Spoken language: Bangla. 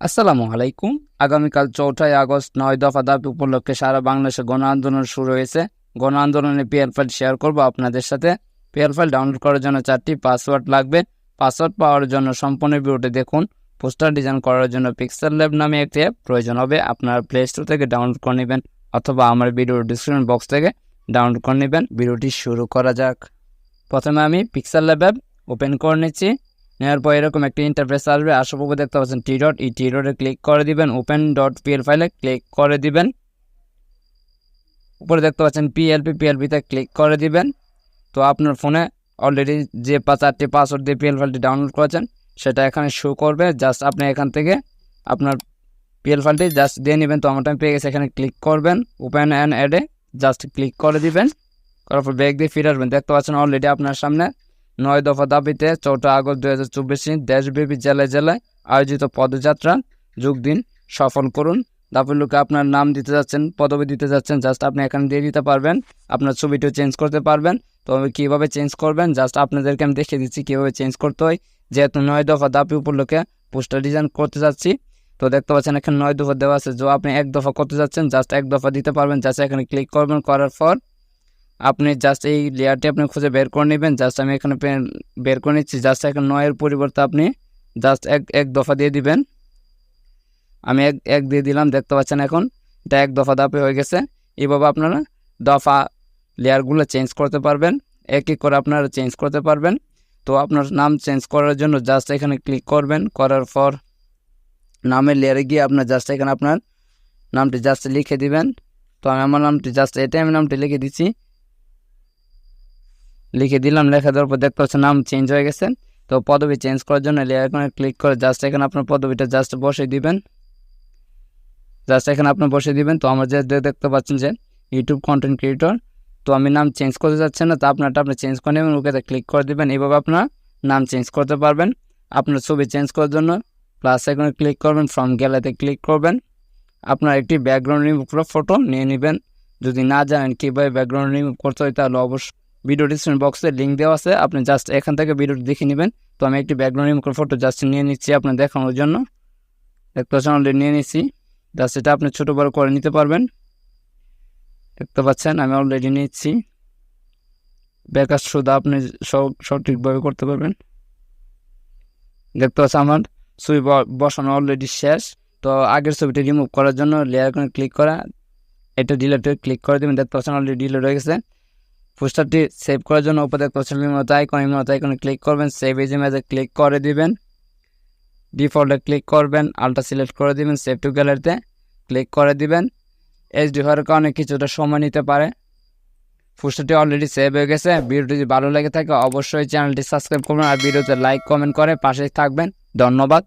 আসসালামু আলাইকুম। আগামীকাল চৌঠাই আগস্ট নয় দফা দাবি উপলক্ষে সারা বাংলাদেশে গণ আন্দোলন শুরু হয়েছে। গণ আন্দোলনে পিএল ফাইল শেয়ার করব আপনাদের সাথে। পিএল ফাইল ডাউনলোড করার জন্য চারটি পাসওয়ার্ড লাগবে। পাসওয়ার্ড পাওয়ার জন্য সম্পূর্ণ ভিডিওটি দেখুন। পোস্টার ডিজাইন করার জন্য পিক্সেল ল্যাব নামে একটি অ্যাপ প্রয়োজন হবে। আপনার প্লে স্টোর থেকে ডাউনলোড করে নেবেন অথবা আমার ভিডিওর ডিসক্রিপশন বক্স থেকে ডাউনলোড করে নেবেন। ভিডিওটি শুরু করা যাক। প্রথমে আমি পিক্সেল ল্যাব অ্যাপ ওপেন করে নিচ্ছি। নেওয়ার পর এরকম একটি ইন্টারফেস আসবে। পর দেখতে পাচ্ছেন টি ডট এই টি ডটে ক্লিক করে দিবেন। ওপেন ডট পিএল ফাইলে ক্লিক করে দিবেন। উপরে দেখতে পাচ্ছেন পিএলপি পিএলপিতে ক্লিক করে দিবেন। তো আপনার ফোনে অলরেডি যে চারটি পাসওয়ার্ড দিয়ে পিএল ফাইলটি ডাউনলোড করেছেন, সেটা এখানে শো করবে। জাস্ট আপনি এখান থেকে আপনার পিএল ফাইলটি জাস্ট দিয়ে নেবেন। তো আমার আমি পেয়ে গেছে। এখানে ক্লিক করবেন। ওপেন অ্যান্ড অ্যাডে জাস্ট ক্লিক করে দিবেন। করার পর ব্যাগ দিয়ে ফিরে আসবেন। দেখতে পাচ্ছেন অলরেডি আপনার সামনে নয় দফা দাবিতে চৌঠা আগস্ট দু হাজার চব্বিশ দেশব্যাপী জেলায় জেলায় আয়োজিত পদযাত্রা যোগ দিন সফল করুন। দাবিলুকে আপনার নাম দিতে যাচ্ছেন, পদবি দিতে যাচ্ছেন জাস্ট আপনি এখানে দিয়ে দিতে পারবেন। আপনার ছবিটিও চেঞ্জ করতে পারবেন। তো কীভাবে চেঞ্জ করবেন? জাস্ট আপনাদেরকে আমি দেখিয়ে দিচ্ছি কীভাবে চেঞ্জ করতে হয়। যেহেতু নয় দফা দাবি উপলক্ষে পোস্টার ডিজাইন করতে যাচ্ছি, তো দেখতে পাচ্ছেন এখানে নয় দফা দেওয়া আছে। যে আপনি এক দফা করতে যাচ্ছেন জাস্ট এক দফা দিতে পারবেন জাস্ট এখানে ক্লিক করবেন, করার পর আপনি জাস্ট এই লেয়ারটি আপনি খুঁজে বের করে নেবেন। জাস্ট আমি এখানে বের করে নিচ্ছি। জাস্ট এখন নয়ের পরিবর্তে আপনি জাস্ট এক এক দফা দিয়ে দিবেন। আমি এক এক দিয়ে দিলাম, দেখতে পাচ্ছেন এখন। এটা এক দফা দাপে হয়ে গেছে। এইভাবে আপনারা দফা লেয়ারগুলো চেঞ্জ করতে পারবেন। এক এক করে আপনারা চেঞ্জ করতে পারবেন। তো আপনার নাম চেঞ্জ করার জন্য জাস্ট এখানে ক্লিক করবেন। করার পর নামের লেয়ারে গিয়ে আপনার জাস্ট এখানে আপনার নামটি জাস্ট লিখে দিবেন। তো আমি আমার নামটি জাস্ট এটাই আমি নামটি লিখে দিচ্ছি। লিখে দিলাম, লেখা দেওয়ার পর দেখতে পাচ্ছেন নাম চেঞ্জ হয়ে গেছে। তো পদবি চেঞ্জ করার জন্য লেয়ার ক্লিক করে জাস্ট এখানে আপনার পদবিটা জাস্ট বসে দিবেন। জাস্ট এখানে আপনি বসে দিবেন। তো আমার যে দেখতে পাচ্ছেন যে ইউটিউব কন্টেন্ট ক্রিয়েটর তো আমি নাম চেঞ্জ করতে যাচ্ছেন না, তো আপনারটা আপনি চেঞ্জ করে নেবেন ওকে ক্লিক করে দিবেন। এইভাবে আপনার নাম চেঞ্জ করতে পারবেন। আপনার ছবি চেঞ্জ করার জন্য প্লাস এখানে ক্লিক করবেন ফ্রম গ্যালারিতে ক্লিক করবেন। আপনার একটি ব্যাকগ্রাউন্ড রিমুভ করে ফটো নিয়ে নেবেন। যদি না জানেন কীভাবে ব্যাকগ্রাউন্ড রিমুভ করতে হয় তাহলে অবশ্যই ভিডিও ডিসক্রিপশন বক্সে লিঙ্ক দেওয়া আছে। আপনি জাস্ট এখান থেকে ভিডিওটি দেখে নেবেন। তো আমি একটি ব্যাকগ্রাউন্ড রিমুভ ফটো জাস্ট নিয়ে নিচ্ছি আপনার দেখানোর জন্য। দেখতে পাচ্ছেন নিয়ে নিচ্ছি জাস্ট এটা আপনি ছোটো বড় করে নিতে পারবেন। দেখতে পাচ্ছেন, আমি অলরেডি নিচ্ছি। ব্যাকার শুধু আপনি সব সঠিকভাবে করতে পারবেন। দেখতে পাচ্ছেন, আমার ছবি বসানো অলরেডি শেষ। তো আগের ছবিটি রিমুভ করার জন্য লেয়ার ক্লিক করা। এটা ডিলেটে ক্লিক করে দেবেন। দেখতে পাচ্ছেন অলরেডি ডিলেট হয়ে গেছে। পোস্টারটি সেভ করার জন্য উপরে পাচ্ছেন মতো আইকন মতো আইকনে ক্লিক করবেন সেভ এজ ইমেজে ক্লিক করে দিবেন। ডিফল্টে ক্লিক করবেন আলট্রা সিলেক্ট করে দিবেন সেভ টু গ্যালারিতে ক্লিক করে দিবেন। এইচডি হওয়ার কারণে কিছুটা সময় নিতে পারে। পোস্টারটি অলরেডি সেভ হয়ে গেছে। ভিডিওটি যদি ভালো লেগে থাকে, অবশ্যই চ্যানেলটি সাবস্ক্রাইব করবেন আর ভিডিওতে লাইক কমেন্ট করে পাশেই থাকবেন। ধন্যবাদ।